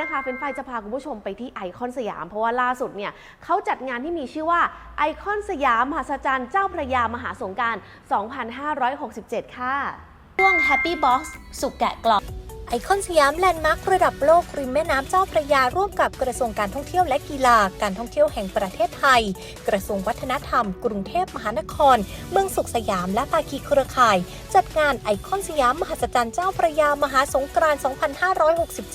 นะคะเฟนไฟจะพาคุณผู้ชมไปที่ไอคอนสยาม เพราะว่าล่าสุดเนี่ยเขาจัดงานที่มีชื่อว่าไอคอนสยามมหัศจรรย์เจ้าพระยามหาสงกราร 2567 ค่ะช่วง Happy Box สุกแกะกล่อง ไอคอนสยามแลนด์มาร์คระดับโลกริมแม่น้ำเจ้าพระยาร่วมกับกระทรวงการท่องเที่ยวและกีฬา การท่องเที่ยวแห่งประเทศไทย กระทรวงวัฒนธรรม กรุงเทพมหานคร เมืองสุขสยามและภาคีเครือข่าย จัดงานไอคอนสยามมหัศจรรย์เจ้าพระยามหาสงกรานต์ 2567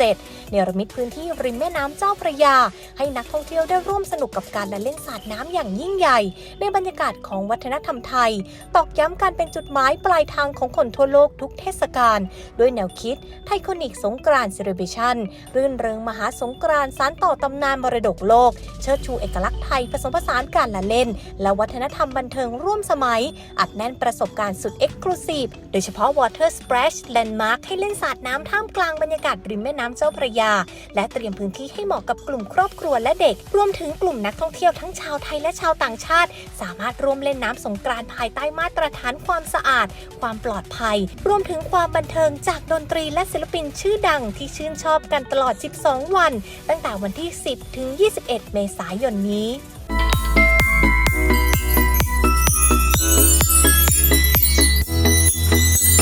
เนรมิตพื้นที่ริมแม่น้ำเจ้าพระยา ให้นักท่องเที่ยวได้ร่วมสนุกกับการละเล่นสาดน้ำอย่างยิ่งใหญ่ ในบรรยากาศของวัฒนธรรมไทย ตอกย้ำการเป็นจุดหมายปลายทางของคนทั่วโลกทุกเทศกาลด้วยแนวคิดไทยคอนิกสงกรานต์เซเลบ a ชันรื่นเริงมหาสงกรานต์สารต่อตำนานมรดกโลก เชิดชูเอกลักษณ์ไทยผสมผสานการละเล่น และวัฒนธรรมบันเทิงร่วมสมัย อัดแน่นประสบการณ์สุดเอ็กซ์คลูซีฟโดยเฉพาะ Water Splash Landmark ให้เล่นสาดน้ำท่ามกลางบรรยากาศริมแม่น้ำเจ้าพระยา และเตรียมพื้นที่ให้เหมาะกับกลุ่มครอบครัวและเด็ก รวมถึงกลุ่มนักท่องเที่ยวทั้งชาวไทยและชาวต่างชาติ สามารถร่วมเล่นน้ำสงกรานต์ภายใต้มาตรฐานความสะอาด ความปลอดภัย รวมถึงความบันเทิงจากดนตรีและศิลปินชื่อดังที่ชื่นชอบกันตลอด 12 วัน ตั้งแต่วันที่ 10 ถึง 21 เมษายนนี้